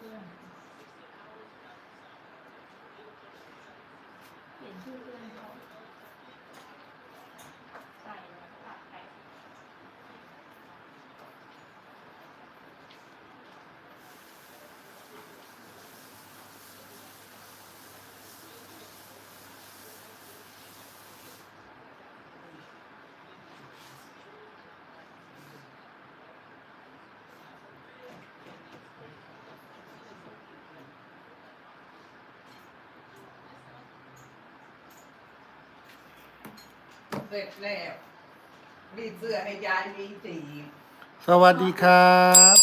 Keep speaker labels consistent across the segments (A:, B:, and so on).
A: Thank you. เส
B: ร็จแล้วรีดเสื้อให้ยายมีสี
C: สวัสดีครับ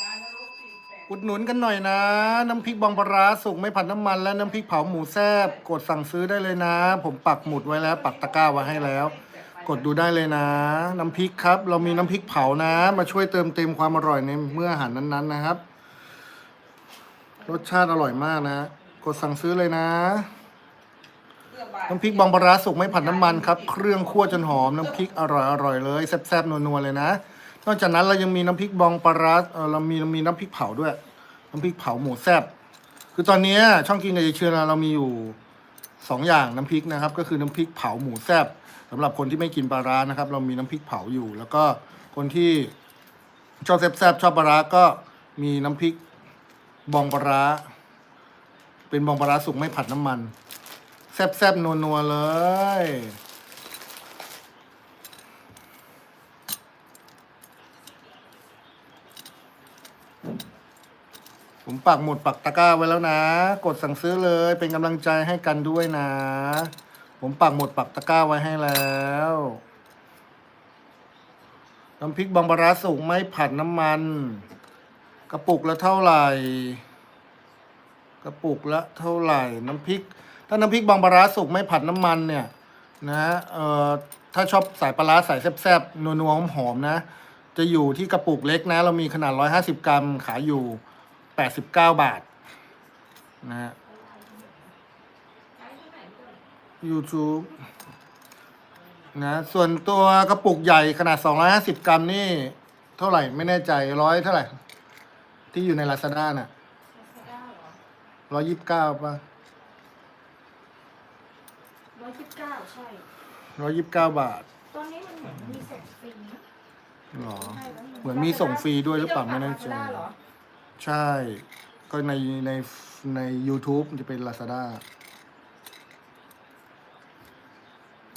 B: ยายนรกสีแปด
C: อุดหนุนกันหน่อยนะ น้ำพริกบองปลาร้าสุกไม่ผัดน้ำมัน และน้ำพริกเผาหมูแซ่บกดสั่งซื้อได้เลยนะ ผมปักหมุดไว้แล้ว ปักตะกร้าไว้ให้แล้ว กดดูได้เลยนะ น้ำพริกครับ เรามีน้ำพริกเผานะ มาช่วยเติมเต็มความอร่อยในเมื่ออาหารนั้นๆนะครับ รสชาติอร่อยมากนะ กดสั่งซื้อเลยนะ
B: เสื้อบาท
C: น้ำพริกบองปลาร้าสุกไม่ผัดน้ำมันครับ เครื่องคั่วจนหอมน้ำพริกอร่อยอร่อยเลยแซ่บๆนัวๆเลยนะนอกจากนั้นเรายังมีน้ำพริกบองปลาร้าเอ่อเรามีมีน้ำพริกเผาด้วย น้ำพริกเผาหมูแซ่บคือตอนเนี้ยช่องกินกับเชือเรามีอยู่สองอย่างน้ำพริกนะครับ ก็คือน้ำพริกเผาหมูแซ่บสำหรับคนที่ไม่กินปลาร้านะครับ เรามีน้ำพริกเผาอยู่ แล้วก็คนที่ชอบแซ่บๆชอบปลาร้าก็มีน้ำพริกบองปลาร้าเป็นบองปลาร้าสุกไม่ผัดน้ำมัน แซบๆนัวๆ เลย ผมปักหมุดปักตะกร้าไว้แล้วนะ กดสั่งซื้อเลย เป็นกำลังใจให้กันด้วยนะ ผมปักหมุดปักตะกร้าไว้ให้แล้วน้ำพริกบองปลาราสุกไม่ผัดน้ำมัน กระปุกละเท่าไหร่ กระปุกละเท่าไหร่ น้ำพริก ถ้าน้ำพริกบางปลาร้าสุกไม่ผัดน้ำมันเนี่ยนะเอ่อถ้าชอบใส่ปลาร้าใส่แซ่บๆนัวๆหอมๆนะ จะอยู่ที่กระปุกเล็กนะ เรามีขนาด 150 กรัมขายอยู่ 89 บาทนะฮะ
A: ใช้ที่ไหนก่อน
C: YouTube นะส่วนตัวกระปุกใหญ่ขนาด 250 กรัมนี่ เท่าไหร่ไม่แน่ใจร้อยเท่าไหร่ ที่อยู่ใน Lazada น่ะ
A: ลาซาด้าเหรอ
C: ร้อยยี่สิบเก้าป่ะ
A: ร้อยยี่สิบ เก้าใช่
C: ร้อยยี่สิบเก้าบาท
A: ตอนนี้มันเหมือนมีส่งฟรีนะ
C: หรอ
A: ใช่แล้ว
C: เหมือนมีส่งฟรีด้วยหรือเปล่าไม่แน่ใจ
A: ลาซาด้าเหรอ
C: ใช่ ก็ในในใน YouTube มันจะเป็น Lazada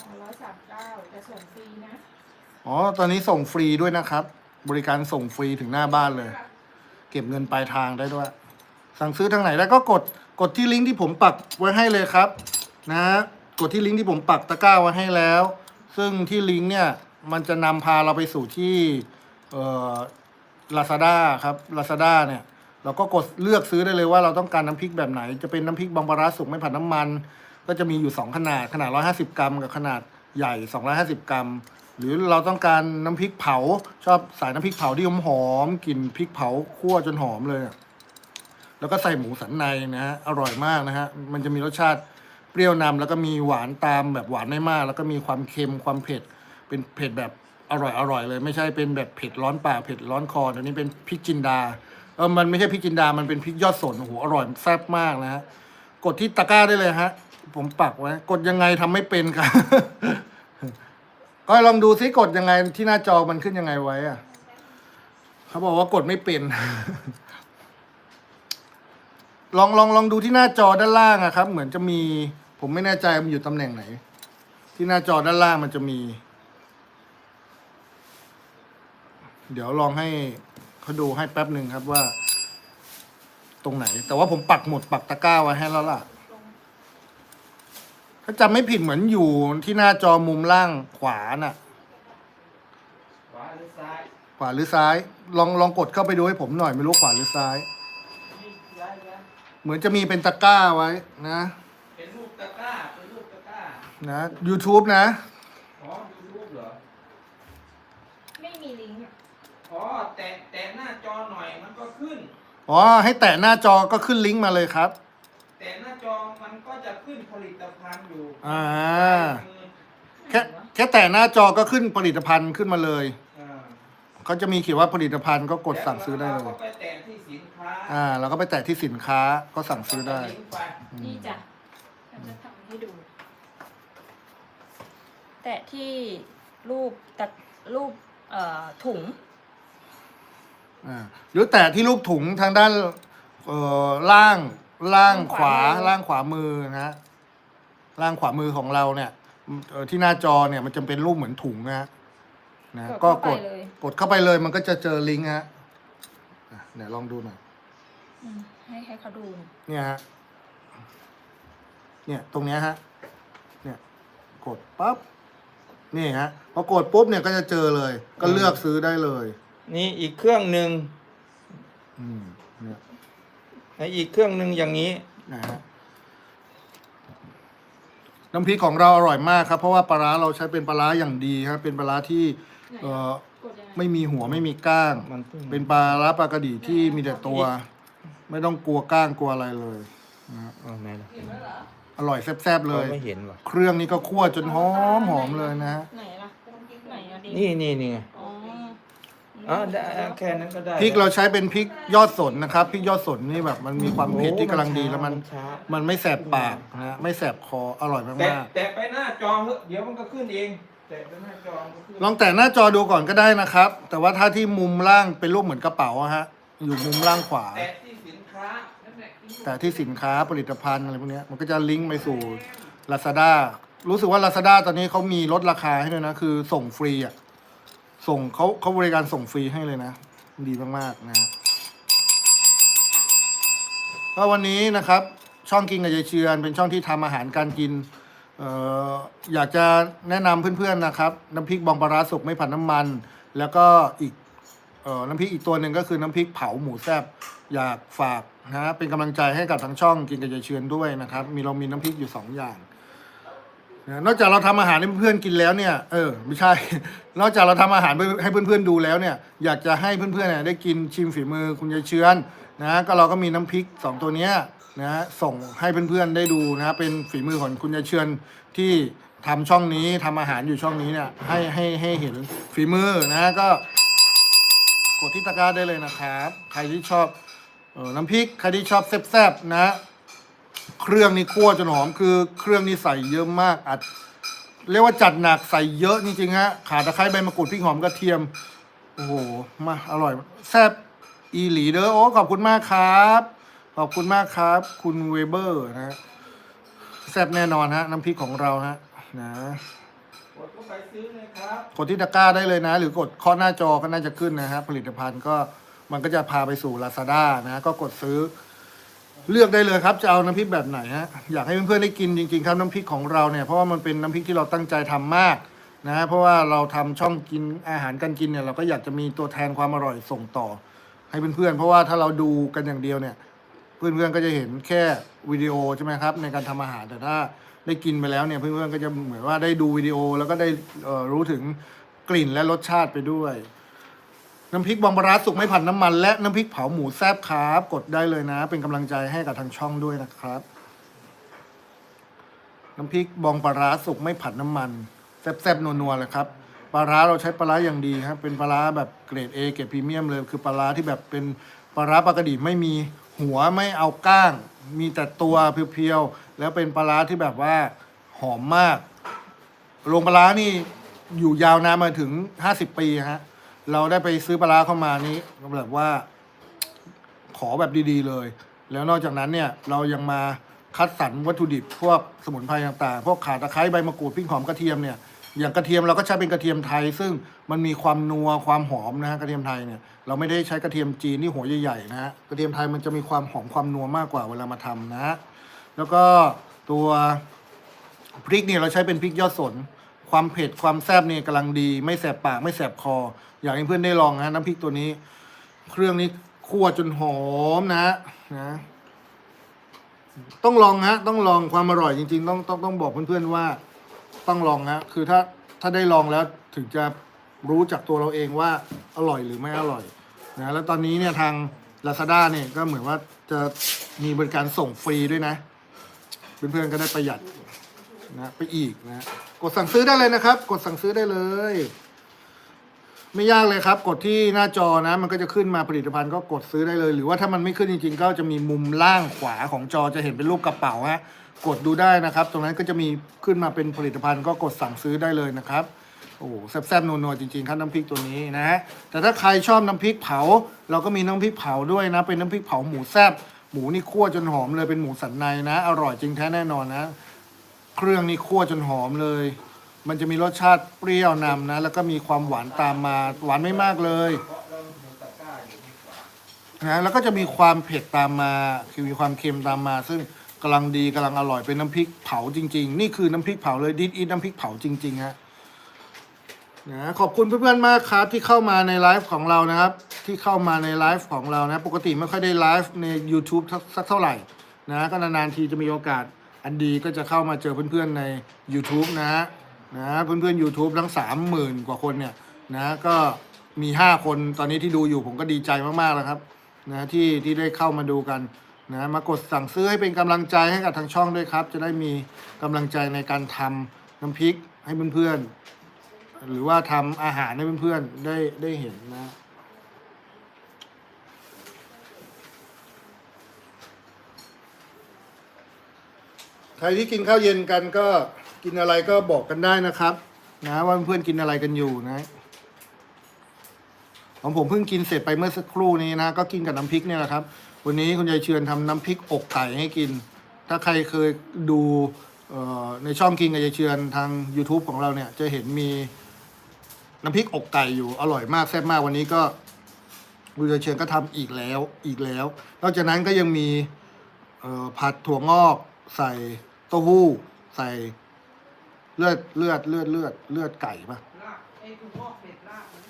A: อ๋อร้อยสามเก้าจะส่งฟรีนะ
C: อ๋อ ตอนนี้ส่งฟรีด้วยนะครับ บริการส่งฟรีถึงหน้าบ้านเลย เก็บเงินปลายทางได้ด้วย สั่งซื้อทางไหนแล้วก็กดกดที่ลิงก์ที่ผมปักไว้ให้เลยครับ นะ กดที่ลิงก์ที่ผมปักตะกร้าไว้ให้แล้ว ซึ่งที่ลิงก์เนี่ยมันจะนำพาเราไปสู่ที่เอ่อ Lazada ครับ Lazada เนี่ยเราก็กดเลือกซื้อได้เลยว่าเราต้องการน้ำพริกแบบไหน จะเป็นน้ำพริกบางปลาร้าสุกไม่ผัดน้ำมัน ก็จะมีอยู่ 2 ขนาดขนาด 150 กรัม กับขนาดใหญ่ 250 กรัม หรือเราต้องการน้ำพริกเผา ชอบใส่น้ำพริกเผาที่หอมๆกลิ่นพริกเผาคั่วจนหอมเลย แล้วก็ใส่หมูสันในนะฮะอร่อยมากนะฮะมันจะมีรสชาติ เปรี้ยวนำแล้วก็มีหวานตามแบบหวานไม่มาก แล้วก็มีความเค็มความเผ็ด เป็นเผ็ดแบบอร่อยอร่อยเลย ไม่ใช่เป็นแบบเผ็ดร้อนปากเผ็ดร้อนคออันนี้เป็นพริกจินดาเออมันไม่ใช่พริกจินดา มันเป็นพริกยอดสนโอ้โหอร่อยแซ่บมากนะฮะกดที่ตะกร้าได้เลยฮะ ผมปักไว้กดยังไงทำไม่เป็นครับก็ลองดูซิกดยังไงที่หน้าจอมันขึ้นยังไงไว้อะเขาบอกว่ากดไม่เป็นลองลองลองดูที่หน้าจอด้านล่างอะครับ เหมือนจะมี ผมไม่แน่ใจมันอยู่ตำแหน่งไหน ที่หน้าจอด้านล่างมันจะมี เดี๋ยวลองให้เขาดูให้แป๊บหนึ่งครับว่า ตรงไหน แต่ว่าผมปักหมดปักตะกร้าไว้ให้แล้วล่ะ ถ้าจำไม่ผิดเหมือนอยู่ที่หน้าจอมุมล่างขวาน่ะ
B: ขวาหรือซ้าย
C: ขวาหรือซ้าย ลองลองกดเข้าไปดูให้ผมหน่อยไม่รู้ขวาหรือซ้าย
B: นี่ซ้ายนะ
C: เหมือนจะมีเป็นตะกร้าไว้นะ
B: ตะกร้าเป็นรูปตะกร้า
C: นะ YouTube นะ
B: อ๋อดูรูปเหรอ
A: ไม่มีลิงก์อะ
B: อ๋อ แต่แต่หน้าจอหน่อยมันก็ขึ้น
C: อ๋อ ให้แตะหน้าจอก็ขึ้นลิงก์มาเลยครับ
B: แต่หน้าจอมันก็จะขึ้นผลิตภัณฑ์อยู่
C: อ่า
B: มือ
C: แค่แค่แตะหน้าจอก็ขึ้นผลิตภัณฑ์ขึ้นมาเลย
B: อ่า
C: เขาจะมีเขียนว่าผลิตภัณฑ์ก็กดสั่งซื้อได้เล
B: แวย ก็ไปแตะที่สินค้า
C: อ่าเราก็ไปแตะที่สินค้าก็สั่งซื้อได้
B: ก็จะลิงก์ไป
A: นี่จ้ะเราจะทำให้ดู แตะที่รูปตัดรูปเอ่อถุง
C: อ่าหรือแตะที่รูปถุงทางด้านเอ่อล่างล่างขวา
A: ขวามือ
C: ล่างขวามือนะฮะล่างขวามือของเราเนี่ยเอ่อที่หน้าจอเนี่ยมันจะเป็นรูปเหมือนถุงนะฮะนะก็กด
A: เข้าไปเลย
C: กดเข้าไปเลยมันก็จะเจอลิงก์ฮะอะเดี๋ยวลองดูหน่อย
A: อืมให้ให้เขาดู
C: เนี่ยฮะ เนี่ยตรงเนี้ยฮะ เนี่ยกดปั๊บ นี่ฮะพอกดปุ๊บเนี่ยก็จะเจอเลย ก็เลือกซื้อได้เลย
B: นี่อีกเครื่องหนึ่ง
C: อืมเนี่ย
B: ในอีกเครื่องหนึ่งอย่างนี้
C: นะฮะน้ำพริกของเราอร่อยมากครับ เพราะว่าปลาร้าเราใช้เป็นปลาร้าอย่างดีครับเป็นปลาร้าที่เอ่อ
A: กดยังไง
C: ไม่มีหัวไม่มีก้าง
B: มันเพิ่ง
C: เป็นปลาร้าปลากระดีที่มีแต่ตัว ไม่ต้องกลัวก้างกลัวอะไรเลยนะฮะ
B: เอาไหนล่ะ
C: อ ร่อยแซ่บๆเลย
B: ไม่เห็นว่ะ
C: เครื่องนี้ก็คั่วจนหอมหอมเลยนะฮะ
A: ไหนล่ะไหนอะดิ
B: นี่นี่นี่ไง
A: อ๋อ
B: อ๋อได้แค่นั้นก็ได้
C: พริกเราใช้เป็นพริกยอดสนนะครับพริกยอดสนนี่แบบมันมีความเผ็ดที่กำลังดีแล้วมัน
B: ช้า
C: มันไม่แสบปากนะฮะไม่แสบคออร่อย
B: แต่
C: มาก
B: แต่ไปหน้าจอเถอะเดี๋ยวมันก็ขึ้นเองแต่ไปหน้าจอมันก็ขึ้น
C: ๆลองแตะหน้าจอดูก่อนก็ได้นะครับ แต่ว่าถ้าที่มุมล่างเป็นรูปเหมือนกระเป๋าอะฮะอยู่มุมล่างขวา
B: แต่ที่สินค้านั่น แต่
C: ที่สินค้าผลิตภัณฑ์อะไรพวกเนี้ยมันก็จะลิงก์ไปสู่ Lazada รู้สึกว่า Lazada ตอนนี้เขามีลดราคาให้ด้วยนะ คือส่งฟรีอะ ส่งเขาเขาบริการส่งฟรีให้เลยนะ ดีมากๆนะฮะก็วันนี้นะครับ ช่องกินกับยายเชือน เป็นช่องที่ทำอาหารการกินอออยากจะแนะนำเพื่อนๆนะครับ น้ำพริกบองปลาร้าสุกไม่ผัดน้ำมัน แล้วก็อีกออน้ำพริกอีกตัวหนึ่งก็คือน้ำพริกเผาหมูแซบอยากฝาก นะ เป็นกำลังใจให้กับทางช่องกินกับยายเชือนด้วยนะครับ มีเรามีน้ำพริกอยู่สองอย่างนะนอกจากเราทำอาหารให้เพื่อนกินแล้วเนี่ย เออไม่ใช่ นอกจากเราทำอาหารให้เพื่อนๆดูแล้วเนี่ย อยากจะให้เพื่อนๆเนี่ยได้กินชิมฝีมือคุณยายเชือนนะก็เราก็มีน้ำพริกสองตัวเนี้ยนะส่งให้เพื่อนๆได้ดูนะเป็นฝีมือของคุณยายเชือนที่ทำช่องนี้ทำอาหารอยู่ช่องนี้เนี่ยให้ให้ให้เห็นฝีมือนะก็ กดที่ตะกร้าได้เลยนะครับ ใครที่ชอบ เออน้ำพริกใครที่ชอบแซ่บๆนะ เครื่องนี่คั่วจนหอมคือเครื่องนี่ใส่เยอะมากอัดเรียกว่าจัดหนักใส่เยอะจริงๆฮะขาตะไคร้ใบมะกรูดพริกหอมกระเทียม โอ้โหมาอร่อยแซ่บอีหลีเด้อโอ้ขอบคุณมากครับ ขอบคุณมากครับ คุณเวเบอร์นะแซ่บแน่นอนฮะน้ำพริกของเราฮะนะ
B: กดเข้าไปซื้อเลยครับ
C: กดที่ตะกร้าได้เลยนะ หรือกดเคาะหน้าจอก็น่าจะขึ้นนะฮะผลิตภัณฑ์ก็ มันก็จะพาไปสู่ Lazada นะก็กดซื้อ เลือกได้เลยครับ จะเอาน้ำพริกแบบไหนฮะอยากให้เพื่อนๆได้กินจริงๆครับน้ำพริกของเราเนี่ยเพราะว่ามันเป็นน้ำพริกที่เราตั้งใจทำมากนะเพราะว่าเราทำช่องกินอาหารการกินเนี่ยเราก็อยากจะมีตัวแทนความอร่อยส่งต่อ ให้เพื่อนๆเพราะว่าถ้าเราดูกันอย่างเดียวเนี่ย เพื่อนๆก็จะเห็นแค่วิดีโอใช่ไหมครับ ในการทำอาหารแต่ถ้าได้กินไปแล้วเนี่ยเพื่อนๆก็จะเหมือนว่าได้ดูวิดีโอแล้วก็ได้เอ่อรู้ถึงกลิ่นและรสชาติไปด้วย น้ำพริกบองปลาร้าสุกไม่ผัดน้ำมัน และน้ำพริกเผาหมูแซบครับ กดได้เลยนะ เป็นกำลังใจให้กับทางช่องด้วยนะครับ น้ำพริกบองปลาร้าสุกไม่ผัดน้ำมันแซบๆนัวๆเลยครับปลาร้าเราใช้ปลาร้าอย่างดีครับ เป็นปลาร้าแบบเกรด A เกรดพรีเมียมเลย คือปลาร้าที่แบบเป็นปลาร้าปลากระดีไม่มีหัวไม่เอาก้าง มีแต่ตัวเพียวๆแล้วเป็นปลาร้าที่แบบว่าหอมมากโรงปลาร้านี่อยู่ยาวนานมาถึงห้าสิบปีฮะ เราได้ไปซื้อปลาร้าเข้ามานี้แบบว่า ขอแบบดีๆเลย แล้วนอกจากนั้นเนี่ย เรายังมาคัดสรรวัตถุดิบพวกสมุนไพรต่างๆ พวกข่าตะไคร้ใบมะกรูดพริกหอมกระเทียมเนี่ยอย่างกระเทียมเราก็ใช้เป็นกระเทียมไทย ซึ่งมันมีความนัวความหอมนะฮะกระเทียมไทยเนี่ยเราไม่ได้ใช้กระเทียมจีนที่หัวใหญ่ๆนะฮะกระเทียมไทยมันจะมีความหอมความนัวมากกว่าเวลามาทำนะฮะแล้วก็ตัวพริกเนี่ยเราใช้เป็นพริกยอดสน ความเผ็ดความแซ่บเนี่ยกำลังดี ไม่แสบปากไม่แสบคอ อยากให้เพื่อนได้ลองนะน้ำพริกตัวนี้ เครื่องนี้คั่วจนหอมนะนะ ต้องลองฮะต้องลองความอร่อยจริง ๆ ต้องต้องต้องบอกเพื่อนๆว่า ต้องลองฮะคือถ้าถ้าได้ลองแล้วถึงจะรู้จากตัวเราเองว่าอร่อยหรือไม่อร่อยนะแล้วตอนนี้เนี่ยทาง Lazada เนี่ยก็เหมือนว่าจะมีบริการส่งฟรีด้วยนะ เพื่อนๆก็ได้ประหยัด นะไปอีกนะกดสั่งซื้อได้เลยนะครับ กดสั่งซื้อได้เลย ไม่ยากเลยครับ กดที่หน้าจอนะ มันก็จะขึ้นมาผลิตภัณฑ์ก็กดซื้อได้เลย หรือว่าถ้ามันไม่ขึ้นจริง ๆ ก็จะมีมุมล่างขวาของจอจะเห็นเป็นรูปกระเป๋าฮะกดดูได้นะครับ ตรงนั้นก็จะมีขึ้นมาเป็นผลิตภัณฑ์ก็กดสั่งซื้อได้เลยนะครับโอ้โหแซ่บๆนัวๆจริงๆครับน้ำพริกตัวนี้นะฮะแต่ถ้าใครชอบน้ำพริกเผา เราก็มีน้ำพริกเผาด้วยนะ เป็นน้ำพริกเผาหมูแซ่บหมูนี่คั่วจนหอมเลยเป็นหมูสันในนะ อร่อยจริงแท้แน่นอนนะ เครื่องนี่คั่วจนหอมเลย มันจะมีรสชาติเปรี้ยวนำนะ แล้วก็มีความหวานตามมาหวานไม่มากเลยนะแล้วก็จะมีความเผ็ดตามมาคือมีความเค็มตามมา ซึ่งกำลังดีกำลังอร่อยเป็นน้ำพริกเผาจริง ๆ นี่คือน้ำพริกเผาเลยดิดอีน้ำพริกเผาจริงๆฮะนะขอบคุณเพื่อนๆมากครับที่เข้ามาในไลฟ์ของเรานะครับ ที่เข้ามาในไลฟ์ของเรานะ ปกติไม่ค่อยได้ไลฟ์ใน YouTube สักเท่าไหร่นะก็นานๆทีจะมีโอกาส อันดีก็จะเข้ามาเจอเพื่อนๆใน YouTube นะฮะนะเพื่อนๆ YouTube ทั้ง 30,000 กว่าคนเนี่ยนะก็มี 5 คนตอนนี้ที่ดูอยู่ผมก็ดีใจมากๆแล้วครับนะที่ที่ได้เข้ามาดูกันนะมากดสั่งซื้อให้เป็นกำลังใจให้กับทางช่องด้วยครับ จะได้มีกำลังใจในการทำน้ำพริกให้เพื่อนๆหรือว่าทำอาหารให้เพื่อนๆได้ได้เห็นนะ ใครที่กินข้าวเย็นกันก็กินอะไรก็บอกกันได้นะครับ นะว่าเพื่อนกินอะไรกันอยู่นะของผมเพิ่งกินเสร็จไปเมื่อสักครู่นี้นะ ก็กินกับน้ำพริกเนี่ยแหละครับ วันนี้คุณยายเชือนทำน้ำพริกอกไก่ให้กิน ถ้าใครเคยดูในช่องกินกับยายเชือนทาง YouTube ของเราเนี่ย จะเห็นมีน้ำพริกอกไก่อยู่อร่อยมากแซ่บมากวันนี้ก็คุณยายเชือนก็ทำอีกแล้วอีกแล้ว นอกจากนั้นก็ยังมีผัดถั่วงอกใส่ เต้าหู้ใส่เลือดเลือดเลือดเลือดเลือดไก่ปะ
B: ลากไอ้ถุงงอกเด็ดลากมัน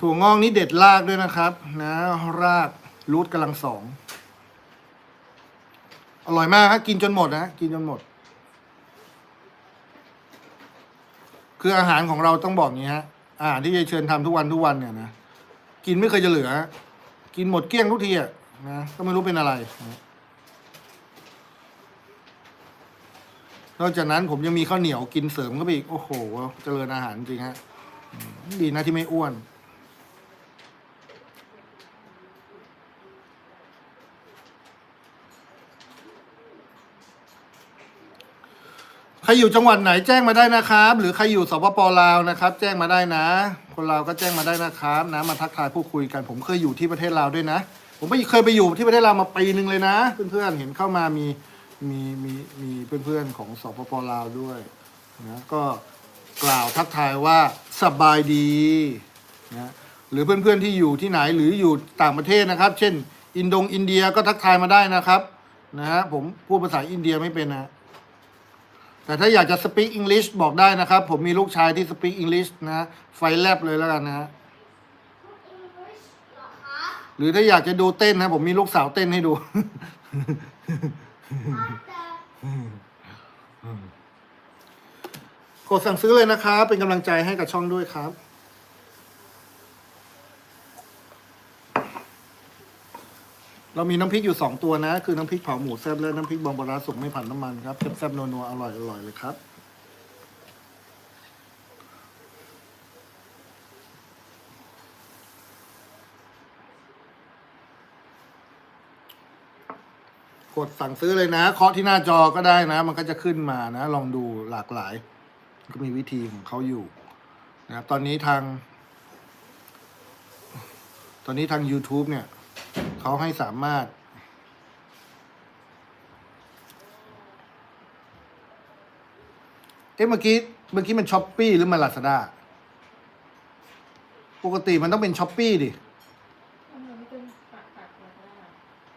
C: ถั่วงอกนี่เด็ดรากด้วยนะครับ นะ รากรูทกำลังสอง อร่อยมากครับกินจนหมดนะ กินจนหมด คืออาหารของเราต้องบอกงนี้ฮะอาหารที่ยายเชิญทำทุกวันทุกวันเนี่ยนะ กินไม่เคยจะเหลือ กินหมดเกลี้ยงทุกทีอะนะก็ไม่รู้เป็นอะไรนะ นอกจากนั้นผมยังมีข้าวเหนียวกินเสริมก็ไปอีก โอ้โห เจริญอาหารจริงฮะ ดีนะที่ไม่อ้วน ใครอยู่จังหวัดไหนแจ้งมาได้นะครับ หรือใครอยู่สปปลาวนะครับ แจ้งมาได้นะ คนลาวก็แจ้งมาได้นะครับ นะมาทักทายพูดคุยกัน ผมเคยอยู่ที่ประเทศลาวด้วยนะ ผมไปเคยไปอยู่ที่ประเทศลาวมาปีนึงเลยนะ เพื่อนๆเห็นเข้ามามี มีมีมีเพื่อนๆของสปปลาวด้วยนะก็กล่าวทักทายว่าสบายดีนะหรือเพื่อนๆที่อยู่ที่ไหนหรืออยู่ต่างประเทศนะครับ เช่น อินโดงอินเดียก็ทักทายมาได้นะครับนะฮะผมพูดภาษาอินเดียไม่เป็นนะแต่ถ้าอยากจะ speak English บอกได้นะครับ ผมมีลูกชายที่ speak English นะไฟแลบเลยแล้วกันนะฮะหรือถ้าอยากจะดูเต้นนะผมมีลูกสาวเต้นให้ดู กดสั่งซื้อเลยนะครับ เป็นกำลังใจให้กับช่องด้วยครับ เรามีน้ำพริกอยู่สองตัวนะ คือน้ำพริกเผาหมูแซ่บและน้ำพริกบองบลาร้าสุกไม่ผ่านน้ำมันครับแซ่บๆนัวๆอร่อยๆเลยครับ กดสั่งซื้อเลยนะเคาะที่หน้าจอก็ได้นะ มันก็จะขึ้นมานะ ลองดูหลากหลาย ก็มีวิธีของเขาอยู่นะครับตอนนี้ทาง ตอนนี้ทาง YouTube เนี่ยเขาให้สามารถ เอ๊ะเมื่อกี้เมื่อกี้มันช้อปปี้หรือมันลาซาด้าปกติมันต้องเป็นช้อปปี้ดิ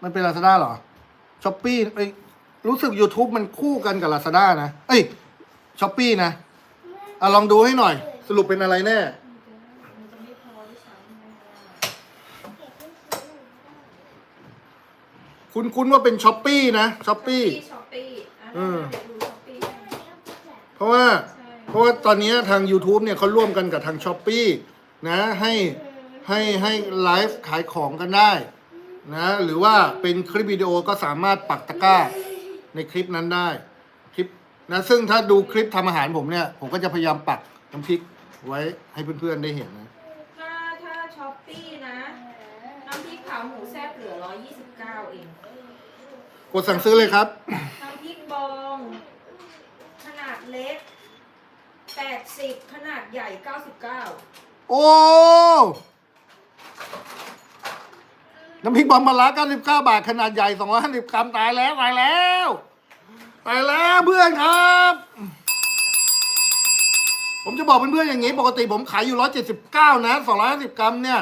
C: มันเป็นลาซาด้าเหรอ ช้อปปี้ไอยรู้สึก YouTube มันคู่กันกับลาซาด้านะ เอ้ยช้อปปี้นะอะลองดูให้หน่อย สรุปเป็นอะไรแน่คุณคุณว่าเป็นช้อปปี้นะช้อปปี้
A: ช้อปปี้
C: อืม
A: ดูช้อปปี้
C: เพราะว่า
A: ใช่
C: เพราะว่าตอนนี้ทาง YouTube เนี่ยเขาร่วมกันกับทางช้อปปีนะให้ให้ให้ไลฟ์ขายของกันได้ นะหรือว่าเป็นคลิปวิดีโอก็สามารถปักตะกร้าในคลิปนั้นได้คลิปนะซึ่งถ้าดูคลิปทำอาหารผมเนี่ย ผมก็จะพยายามปักน้ำพริกไว้ให้เพื่อนๆได้เห็นนะ
A: ถ้าถ้าช้อปปี้นะ น้ำพริกเผาหมูแซ่บเหลือ 129 เอง
C: กดสั่งซื้อเลยครับ
A: น้ำพริกบอง ขนาดเล็ก 80 ขนาดใหญ่ 99
C: โอ้ น้ำพริกบอมมะระ99บาทขนาดใหญ่250กรัมตายแล้วตายแล้วตายแล้วเพื่อนครับ ผมจะบอกเพื่อนๆอย่างนี้ ปกติผมขายอยู่179นะ250กรัมเนี่ย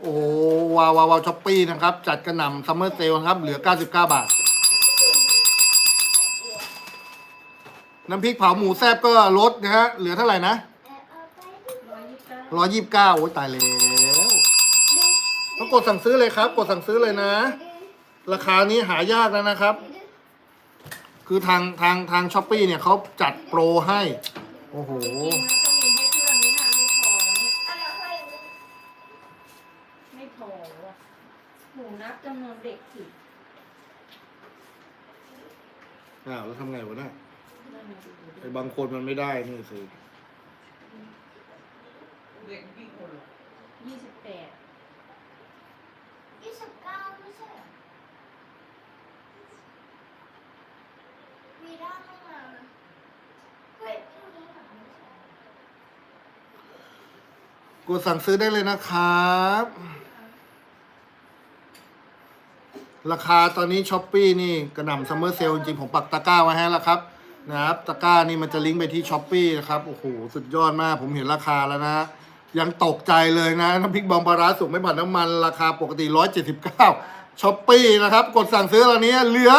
C: โอ้วาวาวาวช้อปปี้นะครับ จัดกระหน่ำซัมเมอร์เซลครับ เหลือ 99 บาท น้ำพริกเผาหมูแซ่บก็ลดนะฮะ เหลือเท่าไหร่นะ
A: 129
C: โอ้ยตายแล้ว ต้องกดสั่งซื้อเลยครับ กดสั่งซื้อเลยนะ ราคานี้หายากแล้วนะครับ คือทางทางทางช้อปปี้เนี่ยเขาจัดโปรให้ โอ้โห
A: จริงๆนะจะมีให้เพื่อนนี่นะไม่พอเนี่ยไม่พอว่ะหนูนับจำนวนเด็กผิด
C: อ้าวแล้วทำไงวะเนี่ย
A: นั่นน่ะสิ
C: ไอ้บางคนมันไม่ได้นี่สิ
B: เด็กกี่คนเหรอ
A: ยี่สิบแปด
D: ยี่สิบเก้าไม่ใช่เหรอวีด้าไม่มาเฮ้ยพรุ่งนี้เหรอไม่ใช่
C: กดสั่งซื้อได้เลยนะครับ ราคาตอนนี้ช้อปปี้นี่กระหน่ำซัมเมอร์เซลจริงๆผมปักตะกร้าไว้ให้แล้วครับ นะครับ ตะกร้านี่มันจะลิงก์ไปที่ช้อปปี้นะครับ โอ้โห สุดยอดมาก ผมเห็นราคาแล้วนะ ยังตกใจเลยนะน้ำพริกบองปลาร้าสุกไม่ผัดน้ำมัน ราคาปกติ 179ช้อปปี้นะครับ กดสั่งซื้อตอนนี้เหลือ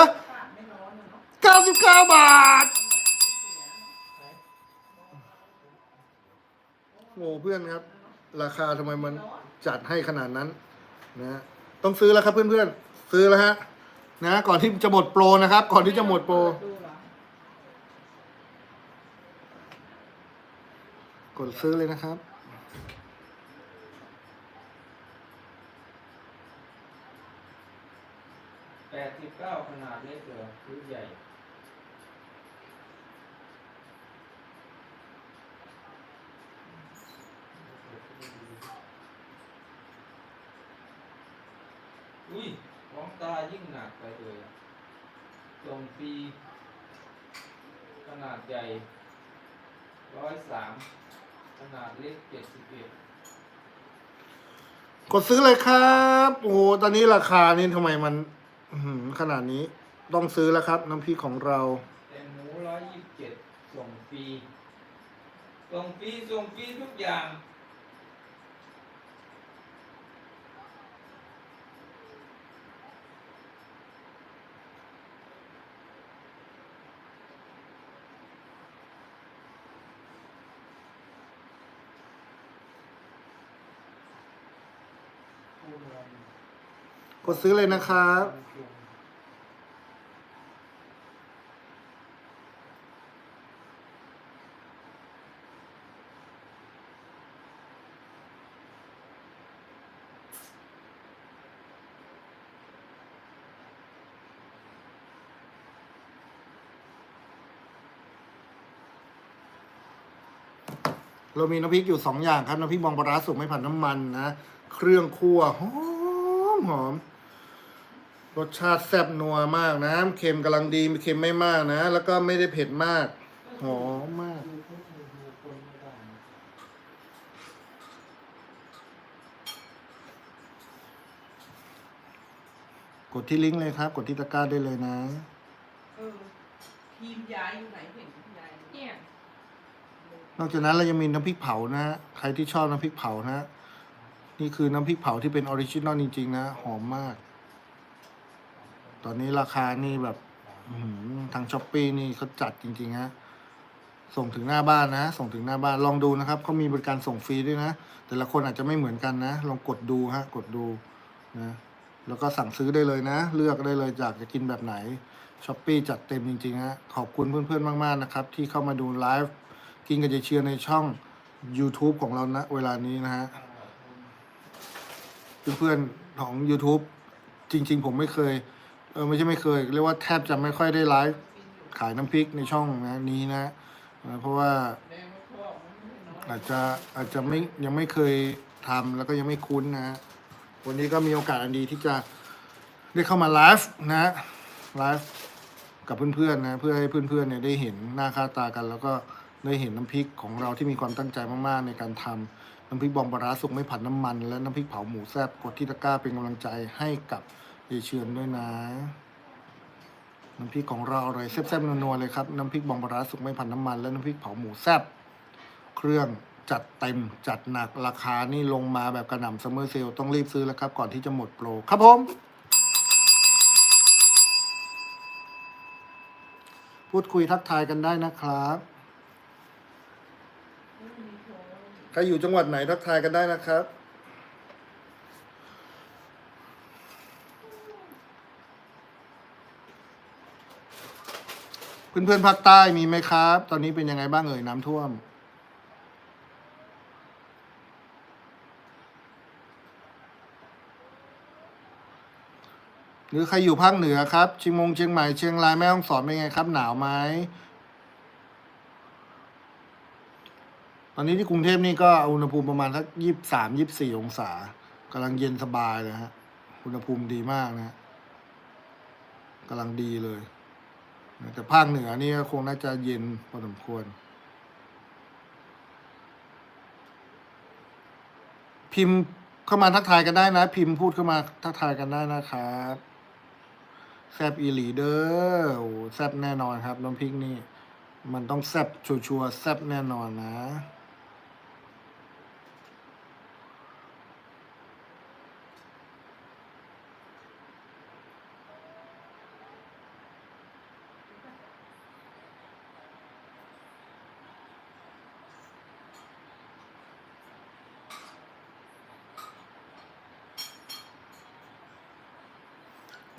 C: 99 บาท โอ้เพื่อนครับ ราคาทำไมมันจัดให้ขนาดนั้นนะต้องซื้อแล้วครับเพื่อนๆ ซื้อแล้วฮะนะก่อนที่จะหมดโปรนะครับ ก่อนที่จะหมดโปร
A: ก
C: ดซื้อเลยนะครับ
E: แปดสิบ เก้าขนาดเล็กเหรอหรือใหญ่อุ้ยของตายิ่งหนักไปเลยอะส่งฟรีขนาดใหญ่ร้อยสามขนาดเล็กเจ็ดสิบเอ็ด
C: กดซื้อเลยครับ โอ้โห ตอนนี้ราคานี่ทำไมมัน อื้อหือขนาดนี้ต้องซื้อแล้วครับ น้ำพริกของเรา
E: แต่หมูร้อยยี่สิบเจ็ดส่งฟรี ส่งฟรี ส่งฟรีทุกอย่าง
C: กดซื้อเลยนะครับเรามีน้ำพริกอยู่สองอย่างครับน้ำพริกบองปลาร้าสุกไม่ผัดน้ำมันนะ เครื่องคั่วหอมหอม รสชาติแซ่บนัวมากน้ำเค็มกำลังดีม่เค็มไม่มากนะ แล้วก็ไม่ได้เผ็ดมาก หอมมาก กดที่ลิงก์เลยครับ กดที่ตะกร้าได้เลยนะ
B: เออทีมยายอยู่ไหนเห็นทีมยาย
A: เนี่ย
C: นอกจากนั้นเรายังมีน้ำพริกเผานะใครที่ชอบน้ำพริกเผานะนี่คือน้ำพริกเผาที่เป็นออริจินอลจริงๆนะ หอมมาก ตอนนี้ราคานี่แบบทางช้อปปีนี่เขาจัดจริงๆฮะส่งถึงหน้าบ้านนะ ส่งถึงหน้าบ้านลองดูนะครับเขามีบริการส่งฟรีด้วยนะ แต่ละคนอาจจะไม่เหมือนกันนะ ลองกดดูฮะกดดูนะแล้วก็สั่งซื้อได้เลยนะ เลือกได้เลยอยากจะกินแบบไหนช้อปปีจัดเต็มจริงๆฮะขอบคุณเพื่อนๆมากๆนะครับ ที่เข้ามาดูไลฟ์กินกับเจเชียร์ในช่อง YouTube ของเรานะ เวลานี้นะฮะเพื่อนๆของ YouTube จริง ๆ ผมไม่เคย ออไม่ใช่ไม่เคย เรียกว่าแทบจะไม่ค่อยได้ไลฟ์ขายน้ำพริกในช่องนะนี้นะนะเพราะว่า
B: อา
C: จจะอาจจะไม่ยังไม่เคยทำแล้วก็ยังไม่คุ้นนะ วันนี้ก็มีโอกาสอันดีที่จะได้เข้ามาไลฟ์นะไลฟ์กับเพื่อนๆนะเพื่อให้เพื่อนๆเนี่ยได้เห็นหน้าค่าตากัน แล้วก็ได้เห็นน้ำพริกของเราที่มีความตั้งใจมากๆ ในการทำน้ำพริกบองปลาราสุกไม่ผัดน้ำมัน และน้ำพริกเผาหมูแซ่บกดที่ตะกร้าเป็นกำลังใจให้กับ เยาเชือนด้วยนะ น้ำพริกของเราอร่อยแซ่บๆนัวๆเลยครับ น้ำพริกบองปลาราสุกไม่ผัดน้ำมัน และน้ำพริกเผาหมูแซ่บเครื่องจัดเต็มจัดหนักราคานี่ลงมาแบบกระหน่ำซัมเมอร์เซลต้องรีบซื้อแล้วครับ ก่อนที่จะหมดโปรครับผม พูดคุยทักทายกันได้นะครับใครอยู่จังหวัดไหนทักทายกันได้นะครับ เพื่อนๆภาคใต้มีไหมครับ ตอนนี้เป็นยังไงบ้างเอ่ยน้ำท่วม หรือใครอยู่ภาคเหนือครับเชียงมงเชียงใหม่เชียงรายแม่ฮ่องสอนเป็นไงครับ หนาวไหมตอนนี้ที่กรุงเทพนี่ก็อุณหภูมิประมาณสักยี่สามยี่สี่องศากำลังเย็นสบายเลยฮะอุณหภูมิดีมากนะฮะกำลังดีเลย แต่ภาคเหนือนี่คงน่าจะเย็นพอสมควร พิมพ์เข้ามาทักทายกันได้นะ พิมพ์พูดเข้ามาทักทายกันได้นะครับแซบอีหลีเดอร์โอ้แซบแน่นอนครับน้ำพริกนี่ มันต้องแซบชัวร์แซบแน่นอนนะ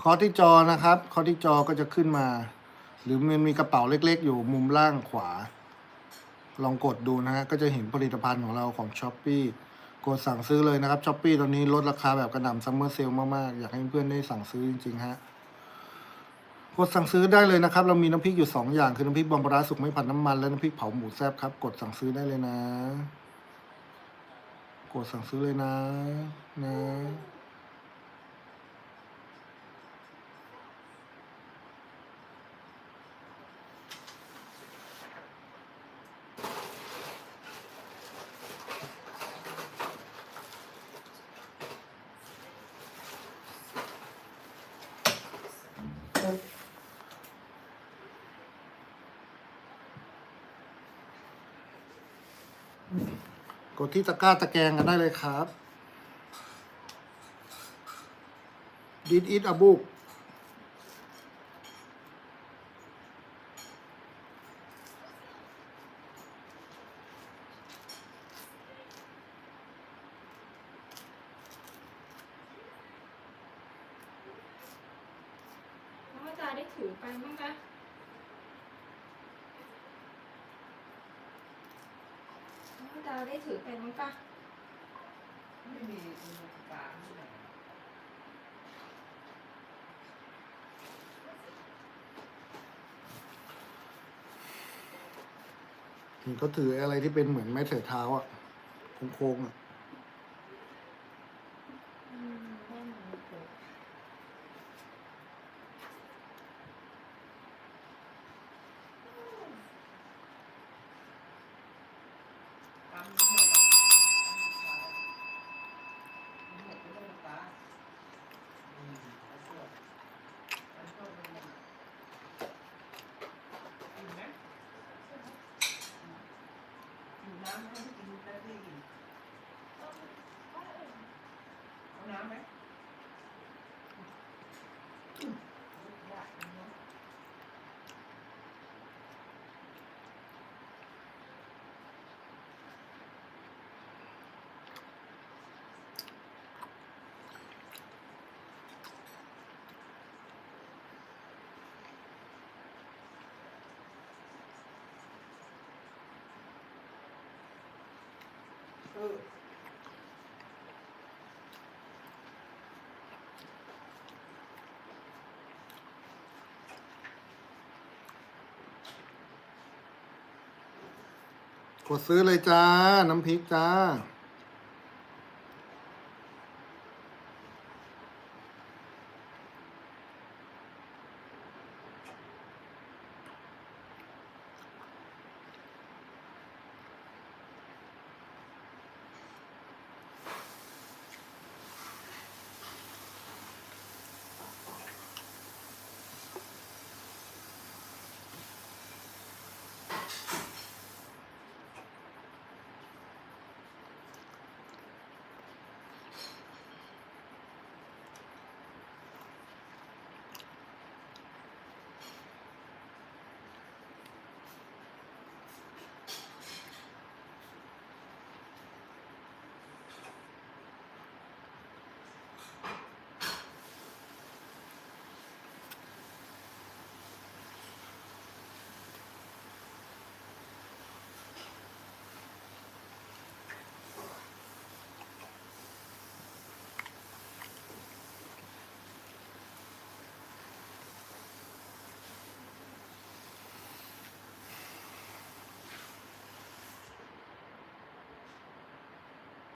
C: คอที่จอนะครับคอที่จอก็จะขึ้นมา หรือมันมีกระเป๋าเล็ก ๆ อยู่มุมล่างขวา ลองกดดูนะฮะก็จะเห็นผลิตภัณฑ์ของเราของ s h อ p e e กดสั่งซื้อเลยนะครับ s h อ p e e ตอนนี้ลดราคาแบบกระหน่ำซัมเมอร์เซลมากๆ อยากให้เพื่อนๆได้สั่งซื้อจริงๆฮะกดสั่งซื้อได้เลยนะครับ เรามีน้ำพริกอยู่ 2 อย่างคือน้ำพริกบองปลาร้าสุกไม่ผัดน้ำมันและน้ำพริกเผาหมูแซ่บครับ กดสั่งซื้อได้เลยนะ กดสั่งซื้อเลยนะนะ กดที่ตะกร้าตะแกรงกันได้เลยครับดิดอิทอบุก
A: น้องอาจารย์ได้ถือไปบ้างไหมน้องอาจารย์ได้ถือไปบ้างปะ
B: ไม่มีอุณหภูมิที่ไหน
C: นี่ ก็ถืออะไรที่เป็นเหมือนไม้เถือเท้าอะโค้งๆอะ
A: อืมแน่นอนเลย
B: ตามนี้หมดแล้วหมดไปเลยตาอืมเอาเสื้อ น้ำให้กินได้ที่เอาน้ำไหมอยากกินเนอะเออ
C: กดซื้อเลยจ้า น้ำพริกจ้า